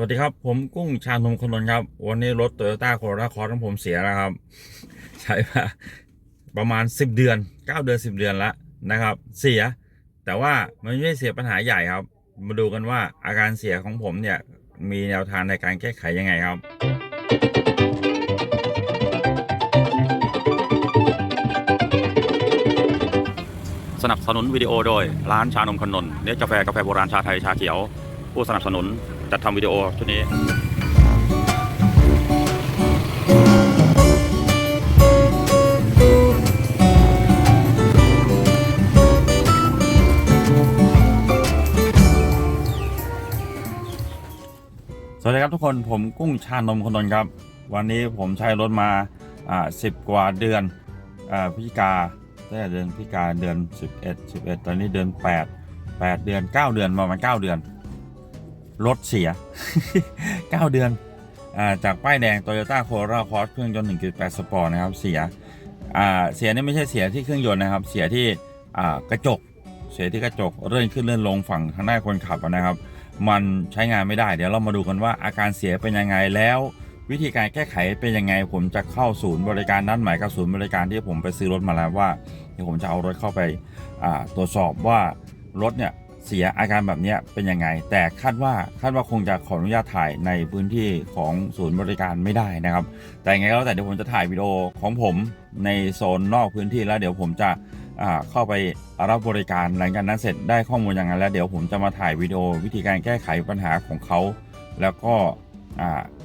สวัสดีครับ ผมกุ้งชาญนมคนนน์ครับ วันนี้รถโตโยต้าโคโรนาคอร์ของผมเสียแล้วครับ ใช้มาประมาณ 10 เดือน 9 เดือน 10 เดือนแล้วนะครับ เสีย แต่ว่ามันไม่เสียปัญหาใหญ่ครับ มาดูกันว่าอาการเสียของผมเนี่ยมีแนวทางในการแก้ไขยังไงครับสนับสนุนวิดีโอโดยร้านชานมคนนน์เนื้อกาแฟกาแฟโบราณชาไทยชาเขียว ผู้สนับสนุน จัดทำวิดีโอชุดนี้สวัสดีครับทุกคนผมกุ้งชานมคนนนครับ วันนี้ผมใช้รถมาอ่าสิบกว่าเดือนอ่าพฤศจิกาตั้งแต่เดือนพฤศจิกาเดือน 11 11 ตอนนี้เดือน 8 8 เดือน 9 เดือนประมาณ9เดือน รถเสีย 9 เดือนอาจากป้ายแดง Toyota Corolla Cross เครื่องยนต์ 1.8 Sport นะครับ เสียเสียนี่ไม่ใช่เสียที่เครื่องยนต์นะครับ เสียที่กระจก เสียที่กระจกเลื่อนขึ้นเลื่อนลงฝั่งข้างหน้าคนขับนะครับ มันใช้งานไม่ได้ เดี๋ยวเรามาดูกันว่าอาการเสียเป็นยังไงแล้ว วิธีการแก้ไขเป็นยังไง ผมจะเข้าศูนย์บริการนัดหมายกับศูนย์บริการที่ผมไปซื้อรถมาแล้วว่าเดี๋ยวผมจะเอารถเข้าไปตรวจสอบว่ารถเนี่ย เสียอาการแบบนี้เป็นยังไง แต่คาดว่าคาดว่าคงจะขออนุญาตถ่ายในพื้นที่ของศูนย์บริการไม่ได้นะครับ แต่ยังไงก็แล้วแต่เดี๋ยวผมจะถ่ายวิดีโอของผมในโซนนอกพื้นที่แล้วเดี๋ยวผมจะเข้าไปรับบริการหลังจากนั้นเสร็จได้ข้อมูลอย่างนั้นแล้วเดี๋ยวผมจะมาถ่ายวิดีโอวิธีการแก้ไขปัญหาของเขา แล้วก็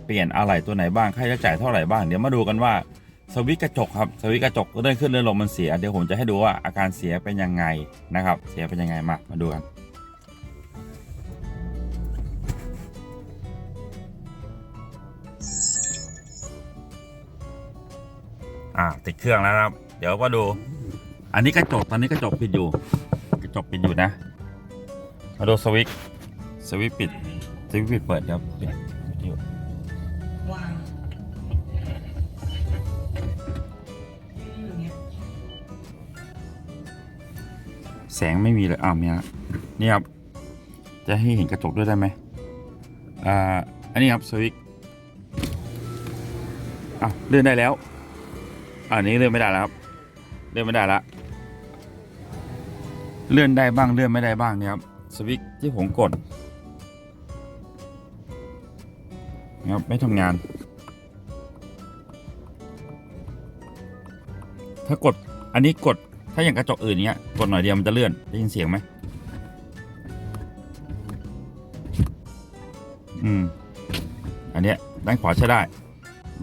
เปลี่ยนอะไรตัวไหนบ้างค่าใช้จ่ายเท่าไหร่บ้างเดี๋ยวมาดูกันว่าสวิตกระจกครับสวิตกระจกเลื่อนขึ้นเลื่อนลงมันเสียเดี๋ยวผมจะให้ดูว่าอาการเสียเป็นยังไงนะครับ เสียเป็นยังไงมามาดูกัน อ่าติดเครื่องแล้วครับ เดี๋ยวก็ดู อันนี้กระจกตอนนี้กระจกปิดอยู่กระจกปิดอยู่นะมาดูสวิตช์สวิตช์ปิดสวิตช์ปิดเปิดครับปิดวิทยุแสงไม่มีเลยอ้าวมีแล้วนี่ครับ จะให้เห็นกระจกด้วยได้ไหมอ่า อันนี้ครับสวิตช์อ้าวเลื่อนได้แล้ว อันนี้เลื่อนไม่ได้แล้วครับ เลื่อนไม่ได้ละ เลื่อนได้บ้างเลื่อนไม่ได้บ้างเนี่ยครับ สวิตช์ที่ผมกดนะครับไม่ทำงาน ถ้ากดอันนี้กดถ้าอย่างกระจกอื่นเนี้ยกดหน่อยเดียวมันจะเลื่อนได้ยินเสียงไหมอืม อันเนี้ยด้านขวาใช้ได้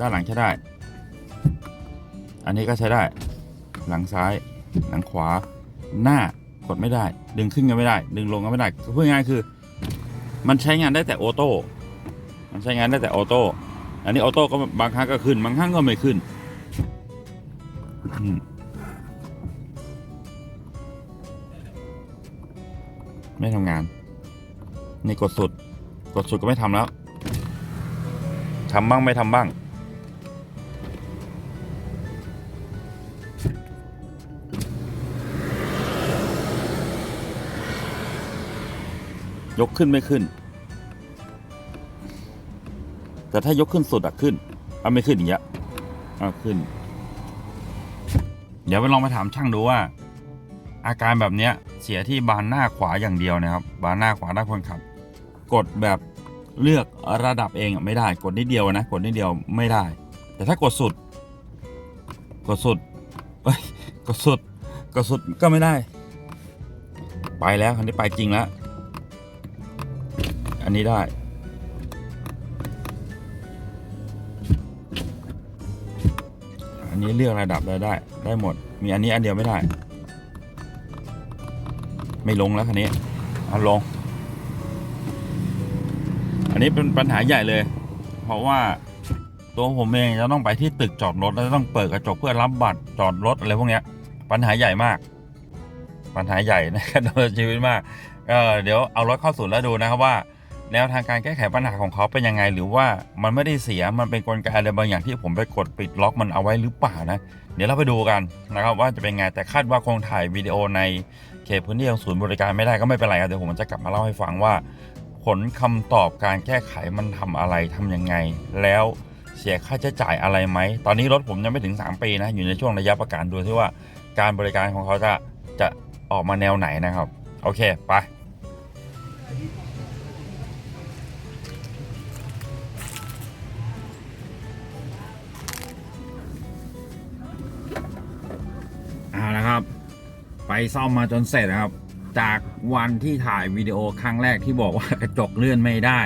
ด้านหลังใช้ได้ อันนี้ก็ใช้ได้ หลังซ้าย หลังขวา หน้ากดไม่ได้ ดึงขึ้นก็ไม่ได้ ดึงลงก็ไม่ได้พูดง่ายคือ มันใช้งานได้แต่ออโต้ มันใช้งานได้แต่ออโต้ อันนี้ออโต้ก็บางครั้งก็ขึ้น บางครั้งก็ไม่ขึ้นมไม่ทำงาน นี่กดสุด กดสุดก็ไม่ทำแล้วทำบ้างไม่ทำบ้าง ยกขึ้นไม่ขึ้น แต่ถ้ายกขึ้นสุดอะขึ้นเอาไม่ขึ้นอย่างเงี้ยเอาขึ้น เดี๋ยวไปลองไปถามช่างดูว่า อาการแบบเนี้ย เสียที่บานหน้าขวาอย่างเดียวนะครับ บานหน้าขวาด้านคนขับ กดแบบเลือกระดับเองอะไม่ได้ กดนิดเดียวนะ กดนิดเดียวไม่ได้ แต่ถ้ากดสุด กดสุดเอ้ยกดสุดกดสุดก็ไม่ได้ ไปแล้วคันนี้ไปจริงแล้ว นนี้ได้ อันนี้เลือกระดับได้ได้ ได้หมด มีอันนี้อันเดียวไม่ได้ ไม่ลงแล้วคันนี้เอาลง อันนี้เป็นปัญหาใหญ่เลย เพราะว่าตัวผมเองจะต้องไปที่ตึกจอดรถแล้วต้องเปิดกระจกเพื่อรับบัตรจอดรถอะไรพวกนี้ปัญหาใหญ่มาก ปัญหาใหญ่ในการดำเนินชีวิตมากเเดี๋ยวเอารถเข้าศูนย์แล้วดูนะครับว่า แนวทางการแก้ไขปัญหาของเขาเป็นยังไง หรือว่ามันไม่ได้เสียมันเป็นกลไกอะไรบางอย่างที่ผมไปกดปิดล็อกมันเอาไว้หรือเปล่านะ เดี๋ยวเราไปดูกันนะครับว่าจะเป็นไงแต่คาดว่าคงถ่ายวิดีโอในเขตพื้นที่ของศูนย์บริการไม่ได้ก็ไม่เป็นไรครับเดี๋ยวผมจะกลับมาเล่าให้ฟังว่า ผลคำตอบการแก้ไขมันทำอะไรทำยังไง แล้วเสียค่าใช้จ่ายอะไรไหม ตอนนี้รถผมยังไม่ถึง 3 ปีนะ อยู่ในช่วงระยะประกันดูที่ว่าการบริการของเขาจะจะออกมาแนวไหนนะครับ โอเค ไป ซ่อมมาจนเสร็จนะครับ จากวันที่ถ่ายวิดีโอครั้งแรกที่บอกว่ากระจกเลื่อนไม่ได้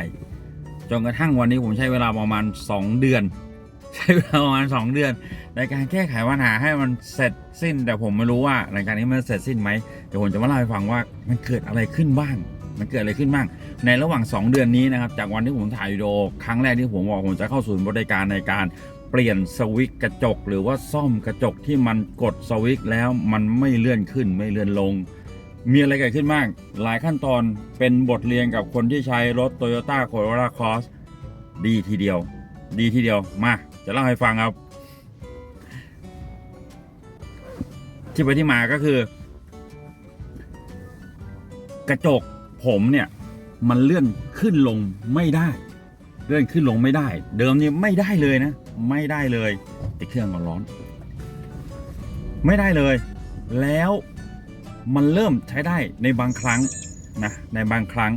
จนกระทั่งวันนี้ผมใช้เวลาประมาณ 2 เดือน ใช้เวลาประมาณ 2 เดือน ในการแก้ไขปัญหาให้มันเสร็จสิ้น แต่ผมไม่รู้ว่าในการนี้มันเสร็จสิ้นไหมเดี๋ยวผมจะมาเล่าให้ฟังว่ามันเกิดอะไรขึ้นบ้างมันเกิดอะไรขึ้นบ้าง ในระหว่าง 2 เดือนนี้นะครับ จากวันที่ผมถ่ายวิดีโอครั้งแรกที่ผมบอกผมจะเข้าศูนย์บริการในการ เปลี่ยนสวิตช์กระจก หรือว่าซ่อมกระจกที่มันกดสวิตช์แล้วมันไม่เลื่อนขึ้นไม่เลื่อนลง มีอะไรเกิดขึ้นบ้างหลายขั้นตอนเป็นบทเรียนกับคนที่ใช้รถ Toyota Corolla Cross ดีทีเดียว ดีทีเดียวมา จะเล่าให้ฟังครับ ที่ไปที่มาก็คือ กระจกผมเนี่ย มันเลื่อนขึ้นลงไม่ได้ เลื่อนขึ้นลงไม่ได้ เดิมนี่ไม่ได้เลยนะ ไม่ได้เลย ติดเครื่องก็ร้อน ไม่ได้เลย แล้วมันเริ่มใช้ได้ในบางครั้งนะในบางครั้ง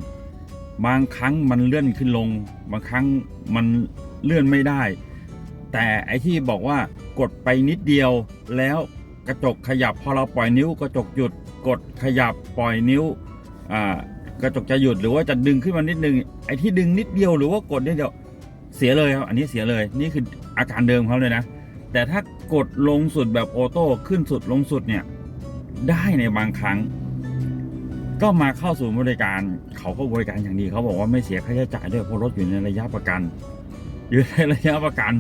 บางครั้งมันเลื่อนขึ้นลง บางครั้งมันเลื่อนไม่ได้ แต่ไอที่บอกว่ากดไปนิดเดียวแล้วกระจกขยับพอเราปล่อยนิ้วกระจกหยุดกดขยับปล่อยนิ้วอ่า กระจกจะหยุดหรือว่าจะดึงขึ้นมานิดนึงไอ้ที่ดึงนิดเดียวหรือว่ากดนิดเดียวเสียเลยครับอันนี้เสียเลยนี่คืออาการเดิมเขาเลยนะ แต่ถ้ากดลงสุดแบบออโต้ขึ้นสุดลงสุดเนี่ยได้ในบางครั้ง ก็มาเข้าศูนย์บริการเขาก็บริการอย่างดีเขาบอกว่าไม่เสียค่าใช้จ่ายด้วยเพราะรถอยู่ในระยะประกันอยู่ในระยะประกัน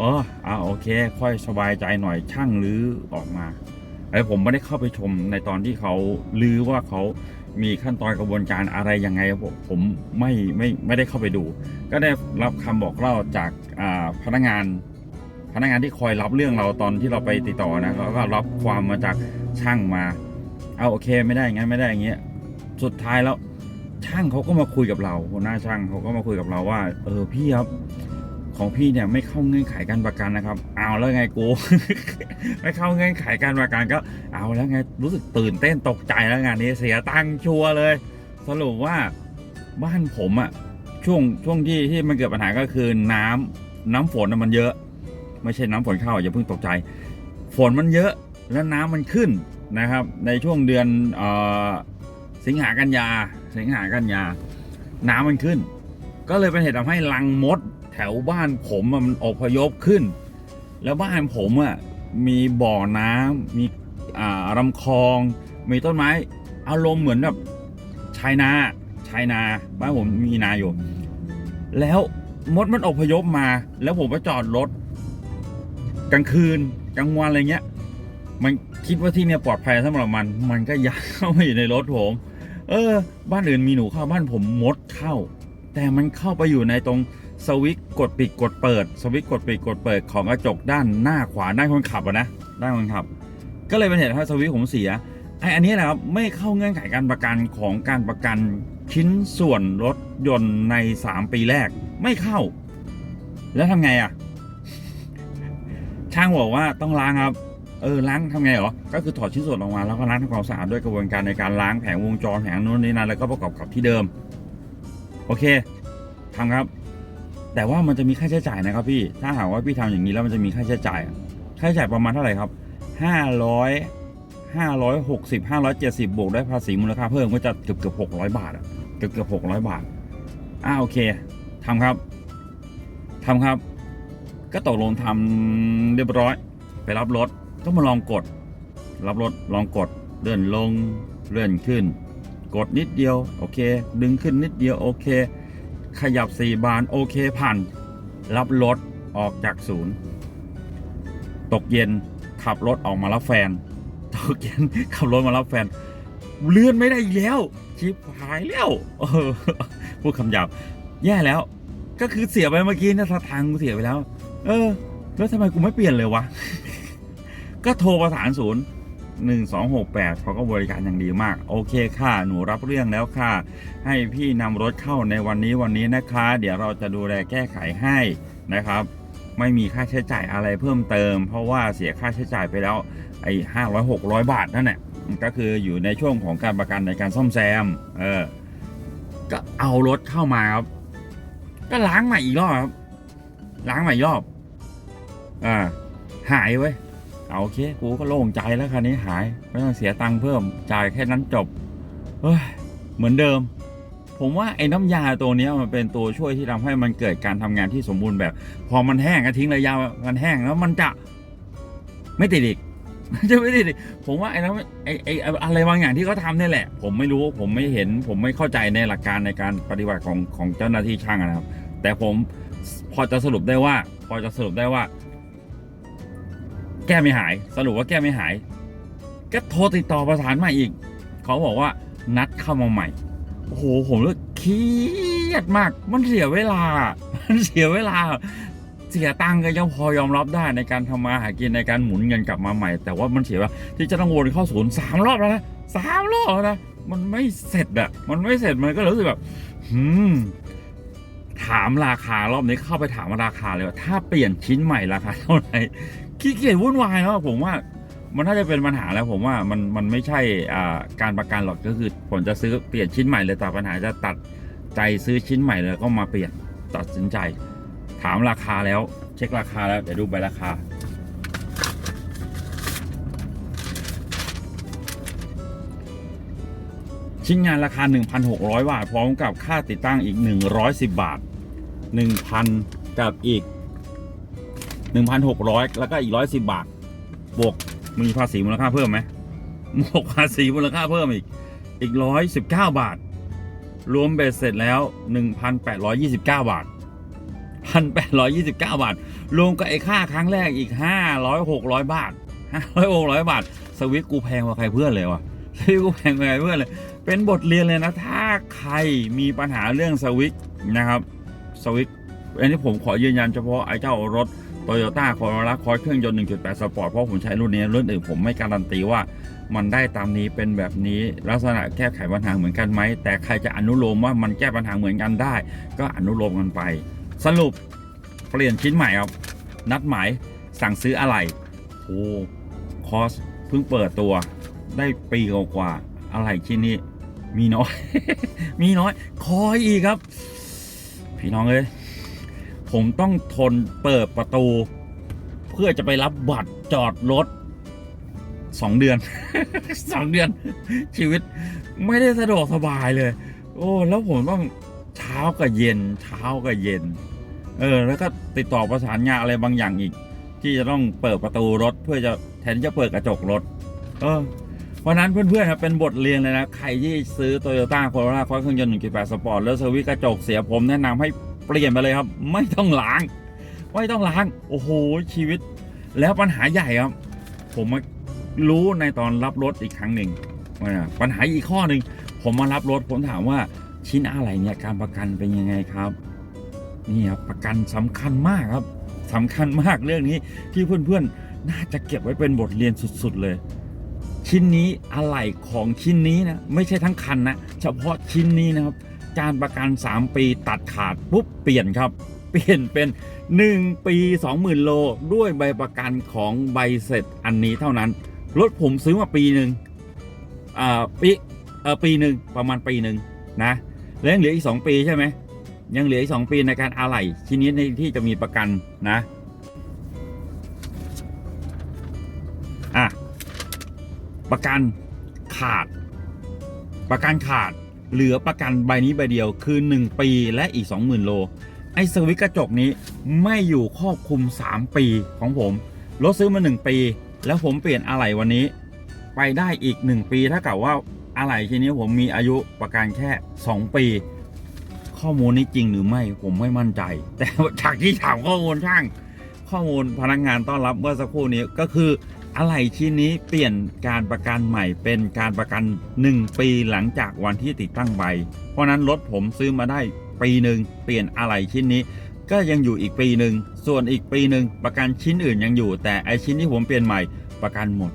อ๋ออ่าโอเค ค่อยสบายใจหน่อยช่างรื้อออกมาไอ้ผมไม่ได้เข้าไปชมในตอนที่เขาลือว่าเขา มีขั้นตอนกระบวนการอะไรยังไงผมผมไม่ไม่ไม่ได้เข้าไปดู ก็ได้รับคำบอกเล่าจากพนักงาน พนักงานที่คอยรับเรื่องเราตอนที่เราไปติดต่อนะเขาก็รับความมาจากช่างมา เอาโอเคไม่ได้งงั้นไม่ได้อย่างเงี้ยสุดท้ายแล้วช่างเขาก็มาคุยกับเราหัวหน้าช่างเขาก็มาคุยกับเราว่า เออพี่ครับ ของพี่เนี่ยไม่เข้าเงื่อนไขการประกันนะครับ เอาแล้วไงกู ไม่เข้าเงื่อนไขการประกันก็เอาแล้วไงรู้สึกตื่นเต้นตกใจแล้วงานนี้เสียตังค์ชัวร์เลย สรุปว่าบ้านผมอะช่วงช่วงที่ที่มันเกิดปัญหาก็คือน้ำน้ำฝนมันเยอะ ไม่ใช่น้ำฝนเข้าอย่าเพิ่งตกใจ ฝนมันเยอะแล้วน้ำมันขึ้นนะครับ ในช่วงเดือนออสิงหากันยา สิงหากันยาน้ำมันขึ้น ก็เลยเป็นเหตุทำให้รังมด แถวบ้านผมมันอพยพขึ้น แล้วบ้านผมอะมีบ่อน้ำมีอ่าลำคลอง มีต้นไม้อารมณ์เหมือนแบบชายนาชายนาบ้านผมมีนาอยู่ แล้วมดมันอพยพมา แล้วผมไปจอดรถกลางคืนกลางวันอะไรเงี้ย มันคิดว่าที่เนี่ยปลอดภัยสำหรับมัน มันก็ยัดเข้ามาอยู่ในรถผม เออ บ้านอื่นมีหนูเข้าบ้านผมมดเข้า แต่มันเข้าไปอยู่ในตรง สวิตกดปิดกดเปิด สวิตกดปิดกดเปิดของกระจกด้านหน้าขวาด้านคนขับนะด้านคนขับ ก็เลยเป็นเหตุให้สวิตผมเสียไออันนี้แหละครับไม่เข้าเงื่อนไขการประกันของการประกันชิ้นส่วนรถยนต์ใน 3 ปีแรกไม่เข้า แล้วทำไงอะช่างบอกว่าต้องล้างครับ เออล้างทำไงหรอ ก็คือถอดชิ้นส่วนออกมาแล้วก็ล้างทำความสะอาดด้วยกระบวนการในการล้างแผงวงจรแผงนู้นนี่นั่นแล้วก็ประกอบกับที่เดิม โอเคทำครับ แต่ว่ามันจะมีค่าใช้จ่ายนะครับพี่ ถ้าหากว่าพี่ทำอย่างนี้แล้วมันจะมีค่าใช้จ่าย ค่าใช้จ่ายประมาณเท่าไหร่ครับห้าร้อยห้าร้อยหกสิบห้าร้อยเจ็ดสิบบวกด้วยภาษีมูลค่าเพิ่มก็จะเกือบเกือบหกร้อยบาทอะเกือบเกือบหกร้อยบาท อ่าโอเคทำครับทำครับ ก็ตกลงทำเรียบร้อย ไปรับรถก็มาลองกด รับรถลองกดเลื่อนลงเลื่อนขึ้น กดนิดเดียว โอเค ดึงขึ้นนิดเดียว โอเค ขยับสี่บานโอเคผ่านรับรถออกจากศูนย์ ตกเย็นขับรถออกมารับแฟน ตกเย็นขับรถมารับแฟน เลื่อนไม่ได้อีกแล้วชิบหายแล้วออพูดคำหยาบแย่แล้ว ก็คือเสียไปเมื่อกี้นะสทางกูเสียไปแล้ว เออ แล้วทำไมกูไม่เปลี่ยนเลยวะ ก็โทรประสานศูนย์ 1268เขาก็บริการอย่างดีมาก โอเคค่ะ หนูรับเรื่องแล้วค่ะ ให้พี่นำรถเข้าในวันนี้วันนี้นะคะ เดี๋ยวเราจะดูแลแก้ไขให้นะครับ ไม่มีค่าใช้จ่ายอะไรเพิ่มเติม เพราะว่าเสียค่าใช้จ่ายไปแล้วไอ้ห้าร้อยหกร้อยบาทนั่นแหละก็คืออยู่ในช่วงของการประกันในการซ่อมแซม เออ ก็เอารถเข้ามาครับ ก็ล้างใหม่อีกรอบครับ ล้างใหม่อีกรอบ อ่า หายเว้ เอาโอเค กูก็โล่งใจแล้วคันนี้หาย ไม่ต้องเสียตังค์เพิ่ม จ่ายแค่นั้นจบ เฮ้ย เหมือนเดิม ผมว่าไอ้น้ำยาตัวนี้มันเป็นตัวช่วยที่ทำให้มันเกิดการทำงานที่สมบูรณ์แบบ พอมันแห้งก็ทิ้งระยะมันแห้งแล้วมันจะไม่ติดอีกมันจะไม่ติดอีกผมว่าไอ้นั้นไอ้ไอ้อะไรบางอย่างที่เขาทำนี่แหละ ผมไม่รู้ผมไม่เห็น ผมไม่เข้าใจในหลักการในการปฏิบัติของของเจ้าหน้าที่ช่างนะครับ แต่ผมพอจะสรุปได้ว่า พอจะสรุปได้ว่า แก้ไม่หาย สรุปว่าแก้ไม่หาย ก็โทรติดต่อประสานมาอีก เขาบอกว่านัดเข้ามาใหม่ โอ้โห ผมรู้สึกเครียดมาก มันเสียเวลา มันเสียเวลา เสียตังค์ก็ยังพอยอมรับได้ในการทำมาหากินในการหมุนเงินกลับมาใหม่ แต่ว่ามันเสียวลาที่จะต้องวนเข้าศูนย์สามรอบแล้วนะสามรอบนะ มันไม่เสร็จอะมันไม่เสร็จ มันก็รู้สึกแบบ หืมถามราคารอบนี้เข้าไปถามราคาเลยว่าถ้าเปลี่ยนชิ้นใหม่ราคาเท่าไหร่ ขี้เกียจวุ่นวายแล้วผมว่า มันน่าจะเป็นปัญหาแล้วผมว่ามันมันไม่ใช่อ่าการประกันหรอกก็คือผมจะซื้อเปลี่ยนชิ้นใหม่เลยแต่ปัญหาจะตัดใจซื้อชิ้นใหม่เลยก็มาเปลี่ยนตัดสินใจ ถามราคาแล้ว เช็คราคาแล้วเดี๋ยวดูใบราคาชิ้นงานราคา 1,600 บาท พร้อมกับค่าติดตั้งอีก 110 บาท 1,000 กับอีก 1,600 แล้วก็อีก 110 บาท บวกมีภาษีมูลค่าเพิ่มไหมบวกภาษีมูลค่าเพิ่มอีก อีก 119 บาท รวมเบ็ดเสร็จแล้ว 1,829 บาท 1,829 บาท รวมกับไอ้ค่าครั้งแรกอีก 500 600 บาท 500 600 บาท สวิตกูแพงกว่าใครเพื่อนเลยวะสวิตกูแพงกว่าใครเพื่อนเลย เป็นบทเรียนเลยนะ ถ้าใครมีปัญหาเรื่องสวิตนะครับ สวิตอันนี้ผมขอยืนยันเฉพาะไอ้เจ้ารถ โตโยต้าคอร์ a คอร์เครื่องยนต์ 1.8 สปอร์ต เพราะผมใช้รุ่นนี้ รุ่นอื่นผมไม่การันตีว่ามันได้ตามนี้เป็นแบบนี้ลักษณะแก้ไขปัญหาเหมือนกันไหม แต่ใครจะอนุโลมว่ามันแก้ปัญหาเหมือนกันได้ ก็อนุโลมกันไป สรุปเปลี่ยนชิ้นใหม่ครับ นัดหมายสั่งซื้ออะไรโอ้คอสเพิ่งเปิดตัวได้ปีกว่าอะไรชิ้นนี้มีน้อย มีน้อย คอยอีกครับ พี่น้องเอ้ย ผมต้องทนเปิดประตู เพื่อจะไปรับบัตรจอดรถสองเดือนสองเดือน ชีวิตไม่ได้สะดวกสบายเลย โอ้แล้วผมต้องเช้ากับเย็น เช้ากับเย็น เออ แล้วก็ติดต่อประสานงานอะไรบางอย่างอีก ที่จะต้องเปิดประตูรถ เพื่อจะแทนจะเปิดกระจกรถ เออเพราะนั้นเพื่อนๆครับเป็นบทเรียนเลยนะ ใครที่ซื้อ Toyota Corolla คอยเครื่องยนต์1.8 สปอร์ต แล้วเซอร์วิสกระจกเสียผมแนะนำให้ เปลี่ยนไปเลยครับ ไม่ต้องล้าง ไม่ต้องล้าง โอ้โหชีวิต แล้วปัญหาใหญ่ครับ ผมมารู้ในตอนรับรถอีกครั้งหนึ่งว่าปัญหาอีกข้อหนึ่งผมมารับรถผมถามว่าชิ้นอะไรเนี่ยการประกันเป็นยังไงครับนี่ครับประกันสำคัญมากครับสำคัญมากเรื่องนี้ที่เพื่อนๆ น่าจะเก็บไว้เป็นบทเรียนสุดๆเลย ชิ้นนี้อะไหล่ของชิ้นนี้นะไม่ใช่ทั้งคันนะเฉพาะชิ้นนี้นะครับ การประกัน 3 ปีตัดขาดปุ๊บเปลี่ยนครับ เปลี่ยนเป็น 1 ปี 20,000 โล ด้วยใบประกันของใบเสร็จอันนี้เท่านั้น รถผมซื้อมาปีหนึ่งอ่าปีเออปีหนึ่งประมาณปีหนึ่งนะแล้วยังเหลืออีก 2 ปีใช่ไหมยังเหลืออีก 2 ปีในการอะไหล่ชิ้นนี้ในที่จะมีประกันนะอะประกันขาด ประกันขาด เหลือประกันใบนี้ใบเดียวคือ 1 ปีและอีก 20,000 โล ไอ้สวิตกระจกนี้ไม่อยู่ครอบคลุม 3 ปีของผม รถซื้อมา 1 ปี แล้วผมเปลี่ยนอะไหล่วันนี้ ไปได้อีก 1 ปีถ้ากับว่าอะไหล่ทีนี้ผมมีอายุประกันแค่ 2 ปี ข้อมูลนี้จริงหรือไม่ผมไม่มั่นใจ แต่จากที่ถามข้อมูลช่าง ข้อมูลพนักงานต้อนรับเมื่อสักครู่นี้ก็คือ อะไหล่ชิ้นนี้เปลี่ยนการประกันใหม่เป็นการประกัน 1 ปีหลังจากวันที่ติดตั้งใบ เพราะนั้นรถผมซื้อมาได้ปีหนึ่งเปลี่ยนอะไหล่ชิ้นนี้ ก็ยังอยู่อีกปีหนึ่งส่วนอีกปีหนึ่งประกันชิ้นอื่นยังอยู่ แต่ไอชิ้นที่ผมเปลี่ยนใหม่ประกันหมด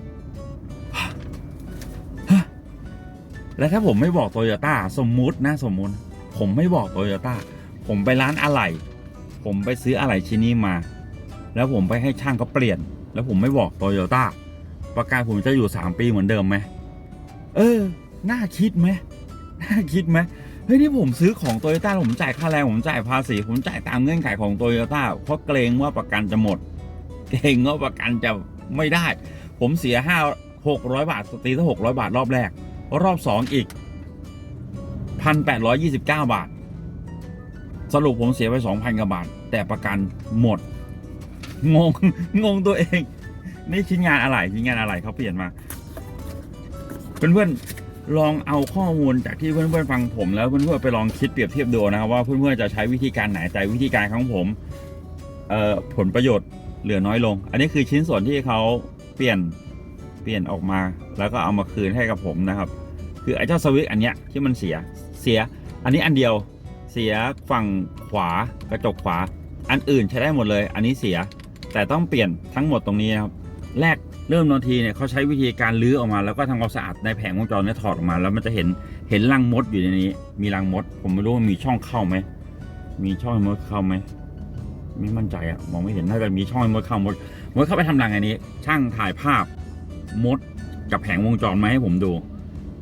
แล้วถ้าผมไม่บอกโตโยต้าสมมุตินะสมมุติ ผมไม่บอกโตโยต้าผมไปร้านอะไหล่ผมไปซื้ออะไหล่ชิ้นนี้มา แล้วผมไปให้ช่างเขาเปลี่ยน แล้วผมไม่บอกโตโยต้าประกันผมจะอยู่ 3 ปีเหมือนเดิมไหมเออ น่าคิดไหมน่าคิดไหมเฮ้ยนี่ผมซื้อของโตโยต้าผมจ่ายค่าแรงผมจ่ายภาษีผมจ่ายตามเงื่อนไขของโตโยต้าเพราะเกรงว่าประกันจะหมด เกรงว่าประกันจะไม่ได้ ผมเสียห้าหกร้อยบาทตีถ้าหกร้อยบาทรอบแรก รอบสองอีกพันแปดร้อยี่สิบเก้าบาท สรุปผมเสียไปสองพันกว่าบาท แต่ประกันหมด งง งงตัวเอง นี่ชิ้นงานอะไรชิ้นงานอะไรเขาเปลี่ยนมา เพื่อนๆลองเอาข้อมูลจากที่เพื่อนๆฟังผม แล้วเพื่อนๆไปลองคิดเปรียบเทียบดูนะครับว่าเพื่อนๆจะใช้วิธีการไหนแต่วิธีการของผมเอ่อผลประโยชน์เหลือน้อยลง อันนี้คือชิ้นส่วนที่เขาเปลี่ยนเปลี่ยนออกมา แล้วก็เอามาคืนให้กับผมนะครับ คือไอ้เจ้าสวิตช์อันเนี้ยที่มันเสียเสีย อันนี้อันเดียวเสียฝั่งขวากระจกขวา อันอื่นใช้ได้หมดเลย อันนี้เสีย แต่ต้องเปลี่ยนทั้งหมดตรงนี้นะครับแรกเริ่มนทีเนี่ยเขาใช้วิธีการลื้อออกมา แล้วก็ทำความสะอาดในแผงวงจรเนี่ยถอดออกมา แล้วมันจะเห็นเห็นรังมดอยู่ในนี้ มีรังมด ผมไม่รู้ว่ามีช่องเข้าไหมมีช่องมดเข้าไหมไม่มั่นใจอะมองไม่เห็นน่าจะมีช่องมดเข้ามดมดเข้าไปทำรังอันนี้ ช่างถ่ายภาพมดกับแผงวงจรมาให้ผมดู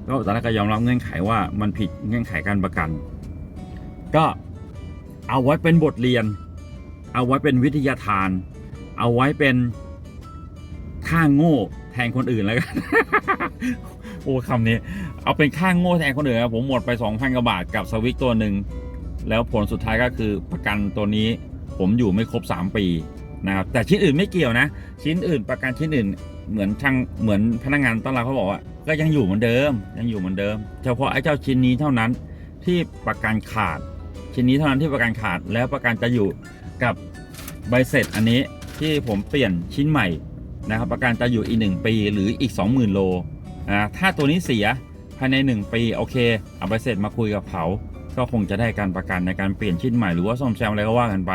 ก็ตอนแรกก็ยอมรับเงื่อนไขว่ามันผิดเงื่อนไขการประกัน ก็เอาไว้เป็นบทเรียน เอาไว้เป็นวิทยาทาน เอาไว้เป็นข้างโง่แทนคนอื่นแล้วกัน โอ้คำนี้ เอาเป็นข้างโง่แทนคนอื่นครับผมหมดไป 2,000กว่าบาทกับสวิกตัวหนึ่ง แล้วผลสุดท้ายก็คือประกันตัวนี้ ผมอยู่ไม่ครบ 3 ปีนะครับ แต่ชิ้นอื่นไม่เกี่ยวนะ ชิ้นอื่นประกันชิ้นอื่นเหมือนช่างเหมือนพนักงานต้อนรับเขาบอกว่า ก็ยังอยู่เหมือนเดิม ยังอยู่เหมือนเดิม เฉพาะไอ้เจ้าชิ้นนี้เท่านั้นที่ประกันขาด ชิ้นนี้เท่านั้นที่ประกันขาดแล้วประกันจะอยู่กับใบเสร็จอันนี้ ที่ผมเปลี่ยนชิ้นใหม่นะครับประกันจะอยู่อีก 1 ปีหรืออีก 20,000 โลนะถ้าตัวนี้เสียภายใน 1 ปีโอเค เอาใบเสร็จมาคุยกับเขาก็คงจะได้การประกันในการเปลี่ยนชิ้นใหม่หรือว่าซ่อมแซมอะไรก็ว่ากันไป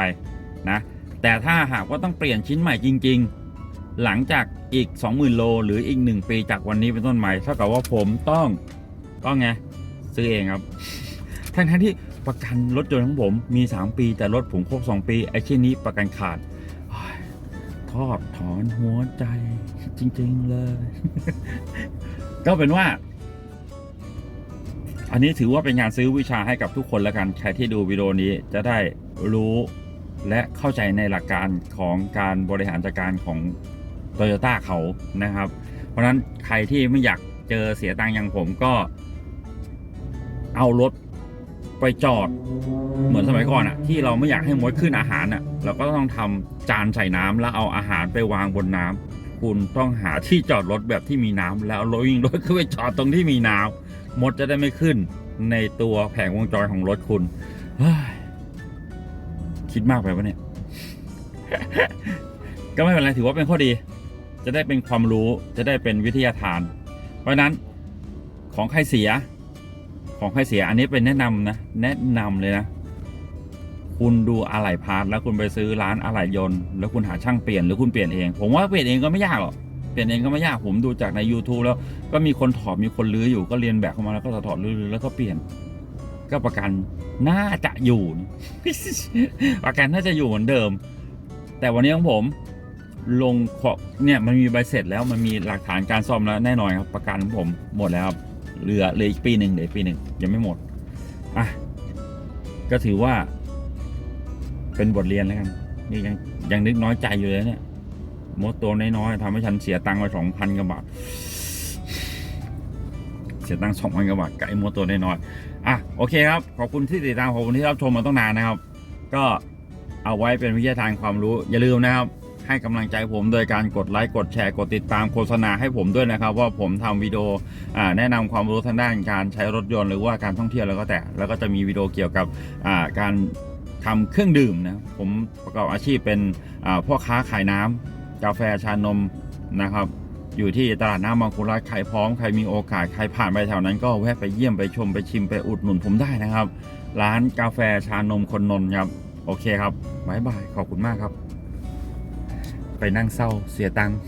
นะแต่ถ้าหากว่าต้องเปลี่ยนชิ้นใหม่จริง ๆ หลังจากอีก 20,000 โล หรืออีก 1 ปีจากวันนี้เป็นต้นไปเท่ากับว่าผมต้องต้องไงซื้อเองครับทั้งทั้งๆที่ประกันรถยนต์ของผมมี 3 ปี แต่รถผมครบ 2 ปีไอ้ชิ้นนี้ประกันขาด ทอดถอนหัวใจจริง ๆ เลย ก็เป็นว่า อันนี้ถือว่าเป็นงานซื้อวิชาให้กับทุกคนแล้วกัน ใครที่ดูวิดีโอนี้จะได้รู้และเข้าใจในหลักการของการบริหารจัดการของโตโยต้าเขานะครับ เพราะฉะนั้นใครที่ไม่อยากเจอเสียตังค์อย่างผมก็ เอารถไปจอดเหมือนสมัยก่อนอะที่เราไม่อยากให้มดขึ้นอาหารอะ เราก็ต้องทำจานใส่น้ำแล้วเอาอาหารไปวางบนน้ำคุณต้องหาที่จอดรถแบบที่มีน้ำแล้วรถวิ่งรถขึ้นไปจอดตรงที่มีน้ำมดจะได้ไม่ขึ้นในตัวแผงวงจรของรถคุณคิดมากไปปะเนี่ย ก็ไม่เป็นไรถือว่าเป็นข้อดี จะได้เป็นความรู้จะได้เป็นวิทยาทาน เพราะนั้นของใครเสีย ของใครเสียอันนี้เป็นแนะนำนะ แนะนำเลยนะ คุณดูอะไหล่พาร์ทแล้วคุณไปซื้อร้านอะไหล่ยนต์แล้วคุณหาช่างเปลี่ยนหรือคุณเปลี่ยนเอง ผมว่าเปลี่ยนเองก็ไม่ยากหรอกเปลี่ยนเองก็ไม่ยากผมดูจากใน YouTube แล้วก็มีคนถอดมีคนลื้ออยู่ก็เรียนแบบเข้ามาแล้วก็ถอดลื้อแล้วก็เปลี่ยน ก็ประกันน่าจะอยู่ ประกันน่าจะอยู่เหมือนเดิม แต่วันนี้ของผมลงขอเนี่ยมันมีใบเสร็จแล้วมันมีหลักฐานการซ่อมแล้วแน่นอนครับประกันของผมหมดแล้วครับเหลือเลืออีกปีหนึ่งเหลืออีกปีหนึ่งยังไม่หมดอะก็ถือว่า เป็นบทเรียนแล้วกัน นี่ยังยังนึกน้อยใจอยู่เลยเนี่ยมดตัวน้อยๆทำให้ฉันเสียตังค์ไปสองพันกว่าบาท เสียตังค์สองพันกว่าบาทกับไอ้มดตัวน้อยๆอะโอเคครับ ขอบคุณที่ติดตามขอบคุณที่รับชมมาตั้งนานนะครับ ก็เอาไว้เป็นวิทยาทานความรู้ อย่าลืมนะครับ ให้กำลังใจผมโดยการกดไลค์กดแชร์กดติดตามโฆษณาให้ผมด้วยนะครับ ว่าผมทำวิดีโออแนะนำความรู้ทางด้านการใช้รถยนต์หรือว่าการท่องเที่ยวแล้วก็แต่ แล้วก็จะมีวิดีโอเกี่ยวกับการ ทำเครื่องดื่มนะผมประกอบอาชีพเป็นพ่อค้าขายน้ำกาแฟชานมนะครับ อยู่ที่ตลาดน้ำบางคุรัฐใครพร้อมใครมีโอกาสใครผ่านไปแถวนั้นก็แวะไปเยี่ยมไปชมไปชิมไปอุดหนุนผมได้นะครับ ร้านกาแฟชานมคนนนครับโอเคครับบายบายขอบคุณมากครับ ไปนั่งเศร้าเสียตังค์